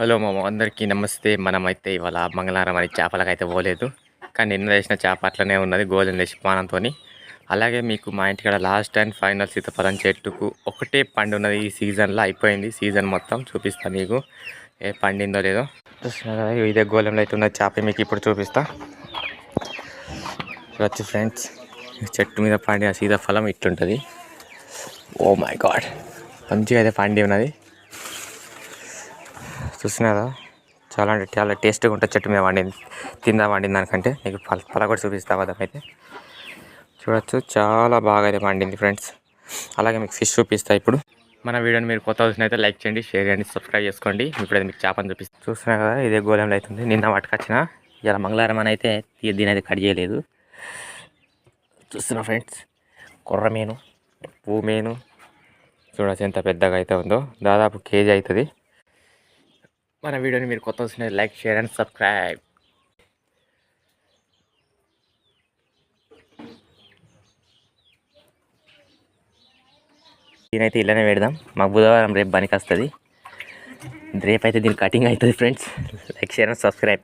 Hello మామ అందరికీ నమస్తే. మనమైతే ఇవాళ మంగళవారం అని చేపలకైతే పోలేదు. కానీ నిన్న వేసిన చేప అట్లనే ఉన్నది గోధుమ వేసి పానంతో అలాగే మీకు మా ఇంటికాడ లాస్ట్ అండ్ ఫైనల్ సీతాఫలం చెట్టుకు ఒకటే పండు ఉన్నది. ఈ సీజన్లో అయిపోయింది సీజన్ మొత్తం చూపిస్తాను మీకు. ఏ పండిందో లేదో. చూస్తున్నారు? ఇదే గోళంలో అయితే ఉన్న చేప మీకు ఇప్పుడు చూపిస్తా. వచ్చి ఫ్రెండ్స్ చెట్టు మీద పండిన సీతాఫలం ఇట్లుంటుంది. ఓ oh మై గాడ్ మంచిగా అయితే పండి ఉన్నది. చూసినారా? చాలా అంటే చాలా టేస్ట్గా ఉంటుంది చెట్టు మీద వండింది. తిందాం వండింది దానికంటే. నీకు పల పల కూడా చూపిస్తా అయితే. చూడొచ్చు చాలా బాగా అయితే వండింది ఫ్రెండ్స్. అలాగే మీకు ఫిష్ చూపిస్తా ఇప్పుడు. మన వీడియోని మీరు కొత్త అయితే లైక్ చేయండి షేర్ చేయండి సబ్స్క్రైబ్ చేసుకోండి. ఇప్పుడు మీకు చేపని చూపిస్తాను చూస్తున్నారు కదా ఇదే గోళంలో అవుతుంది నిన్న పట్టుకొచ్చిన ఇలా మంగళవారం అని అయితే దీని అయితే కట్ చేయలేదు. చూస్తున్నా ఫ్రెండ్స్. కొర్ర మీను పువ్వు మీను. చూడొచ్చు ఎంత పెద్దగా అయితే ఉందో. దాదాపు కేజీ అవుతుంది. మన వీడియోని మీరు కొత్త వచ్చిన లైక్ షేర్ అండ్ సబ్స్క్రైబ్. దీనైతే ఇలానే పెడదాం. మాకు బుధవారం రేపు పనికి వస్తుంది రేపు అయితే దీని కటింగ్ అవుతుంది friends like share and subscribe.